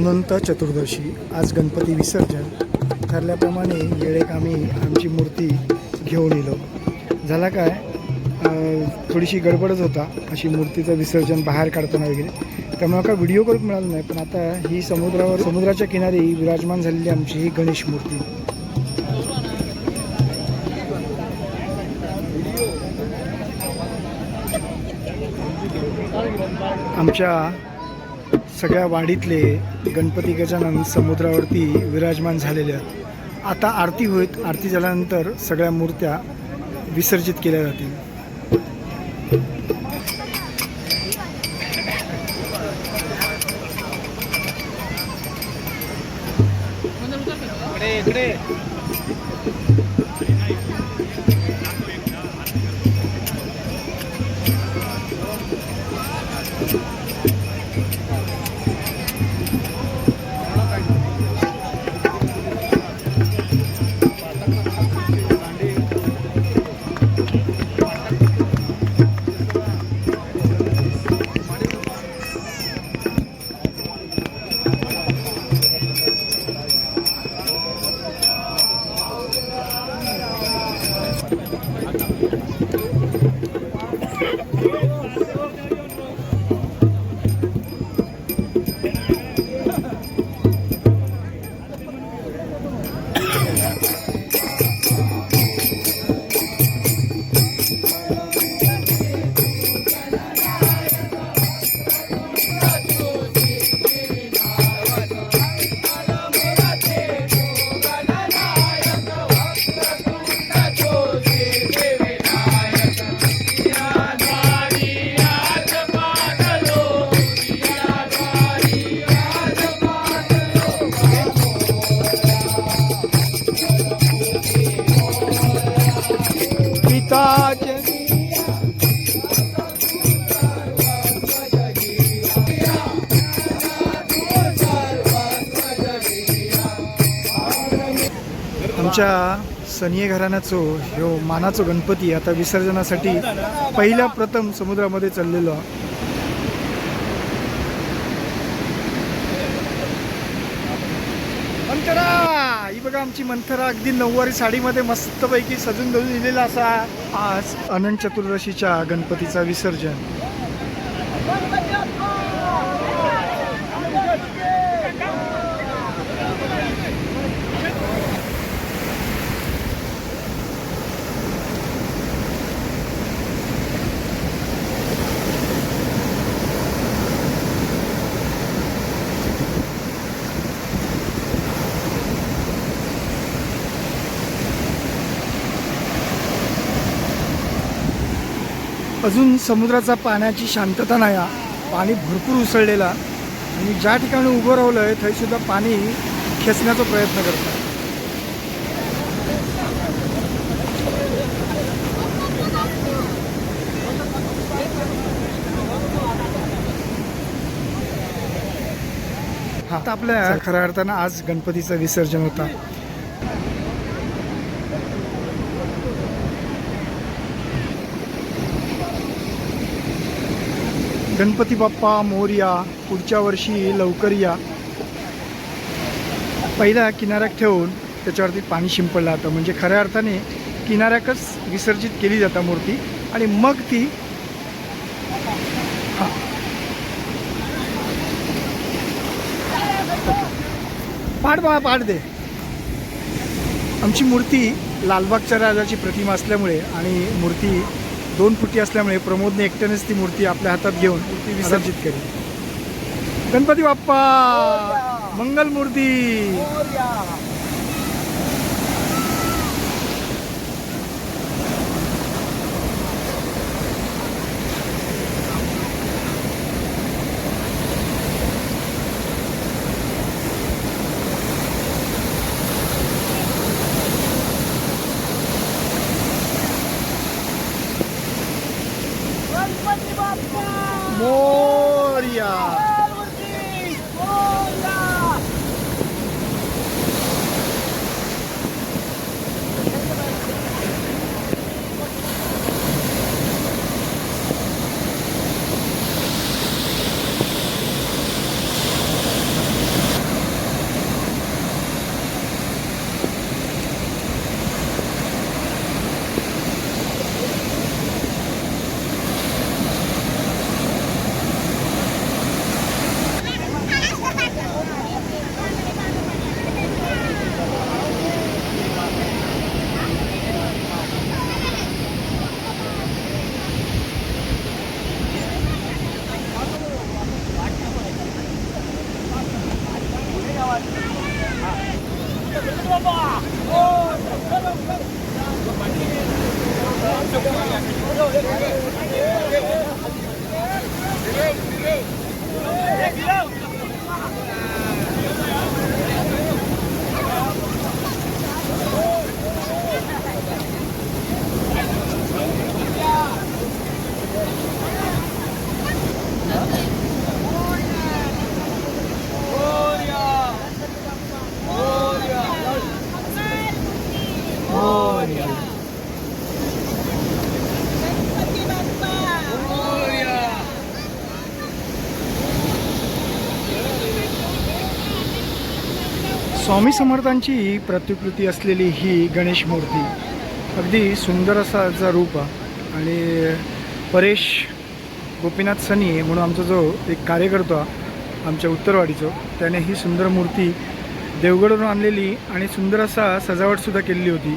अनंत चतुर्दशी आज गणपती विसर्जन. ठरल्याप्रमाणे वेळेक आम्ही आमची मूर्ती घेऊन येलो झाला काय? थोडीशी गडबडच होता अशी मूर्तीचं विसर्जन बाहेर काढताना वगैरे. त्यामुळे का व्हिडिओ करून मिळाला नाही पण आता ही समुद्रावर समुद्राच्या किनारी विराजमान झालेली आमची ही गणेश मूर्ती. आमच्या सगळ्या वाडीतले गणपती गजानन समुद्रावरती विराजमान झालेले आहेत. आता आरती होईल आरती झाल्यानंतर सगळ्या मूर्त्या विसर्जित केल्या जातील. पिताचे आमच्या सनिये घराण्याचो ह्यो मानाचो गणपती आता विसर्जनासाठी पहिल्या प्रथम समुद्रामध्ये चाललेलो मंथरा! ही बघा आमची मंथरा अगदी नऊवारी साडीमध्ये मस्तपैकी सजून धरून दिलेला असा आज अनंत चतुर्दशीच्या गणपतीचा विसर्जन. अजून समुद्राचा पाण्याची शांतता नाही. पाणी भरपूर उसळलेला आणि ज्या ठिकाणी उभं राहिलं आहे थंयसुद्धा पाणी खेचण्याचा प्रयत्न करतात आता आपल्या खऱ्या अर्थानं आज गणपतीचं विसर्जन होता. गणपती बाप्पा मोरया पुढच्या वर्षी लवकर या. पहिला किनाऱ्यात ठेवून त्याच्यावरती पाणी शिंपडलं जातं. म्हणजे खऱ्या अर्थाने किनाऱ्याकच विसर्जित केली जातं मूर्ती. आणि मग ती पाठ बाळा पाठ दे. आमची मूर्ती लालबागच्या राजाची प्रतिमा असल्यामुळे आणि मूर्ती दोन फुटी असल्यामुळे प्रमोदने एकट्यानेच ती मूर्ती आपल्या हातात घेऊन मूर्ती विसर्जित केली. गणपती बाप्पा! मंगल मूर्ती! स्वामी समर्थांची प्रतिकृती असलेली ही गणेश मूर्ती अगदी सुंदर असा याचा रूप आहे आणि परेश गोपीनाथ सनी म्हणून आमचा जो एक कार्यकर्ता आमच्या उत्तरवाडीचो त्याने ही सुंदर मूर्ती देवगडवरून आणलेली आणि सुंदर असा सजावटसुद्धा केलेली होती.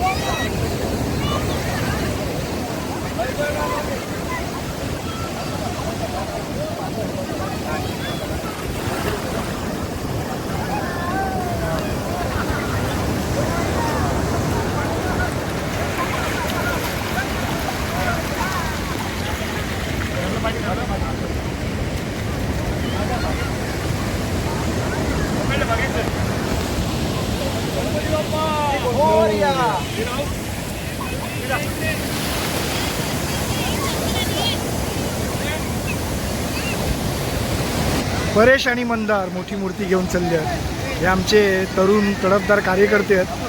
Thank you. परेश आणि मंदार मोठी मूर्ती घेऊन चालली आहेत. हे आमचे तरुण तडफदार कार्यकर्ते आहेत.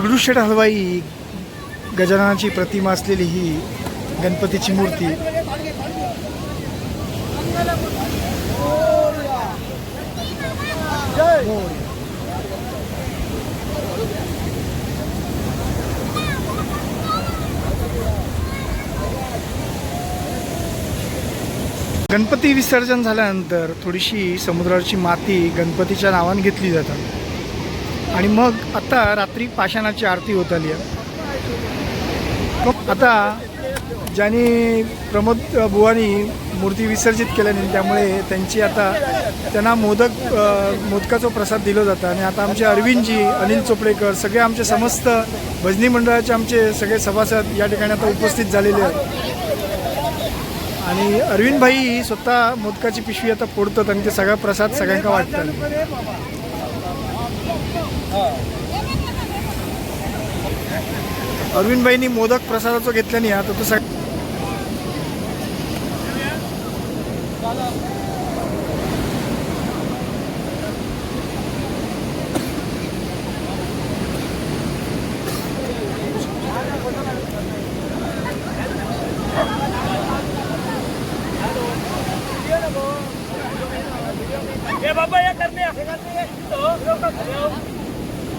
दगडूशेठ हलवाई गजाननाची प्रतिमा असलेली ही गणपतीची मूर्ती. गणपती विसर्जन झाल्यानंतर थोडीशी समुद्राची माती गणपतीच्या नावाने घेतली जातात. आणि मग आता रात्री पाषाणाची आरती होत आली आहे. मग आता ज्यांनी प्रमोद बुवानी मूर्ती विसर्जित केल्याने त्यामुळे त्यांची आता त्यांना मोदक अ, मोदकाचा प्रसाद दिला जातं. आणि आता आमचे अरविंदजी अनिल चोपडेकर सगळे आमचे समस्त भजनी मंडळाचे आमचे सगळे सभासद या ठिकाणी आता उपस्थित झालेले आहेत. आणि अरविंद भाई स्वतः मोदकाची पिशवी आता फोडतात आणि ते सगळा प्रसाद सगळ्यांना वाटतात. अरविंदबाईंनी मोदक प्रसादाचं घेतलं नाही आता तो बाबा या करणे.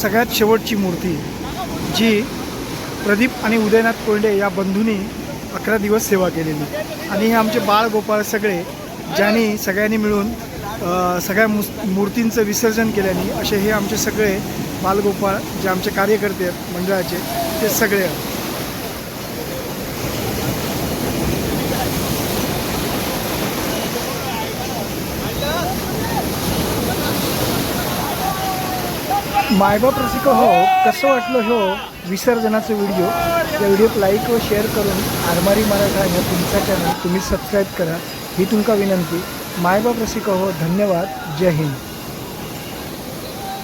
सगळ्यात शेवटची मूर्ती जी प्रदीप आणि उदयनाथ कोंडे या बंधूंनी अकरा दिवस सेवा केलेली. आणि हे आमचे बाळ गोपाळ सगळे ज्यांनी सगळ्यांनी मिळून सगळ्या मुस मूर्तींचं विसर्जन केल्याने असे हे आमचे सगळे बालगोपाळ जे आमचे कार्यकर्ते आहेत मंडळाचे ते सगळे मायबाप रसिक हो कसं वाटलं हो विसर्जनाचं व्हिडिओ या व्हिडिओत लाईक व शेअर करून आरमारी मराठा ह्या तुमचा चॅनल तुम्ही सबस्क्राईब करा. ही तुमका विनंती. मायबाप रसिक हो धन्यवाद. जय हिंद.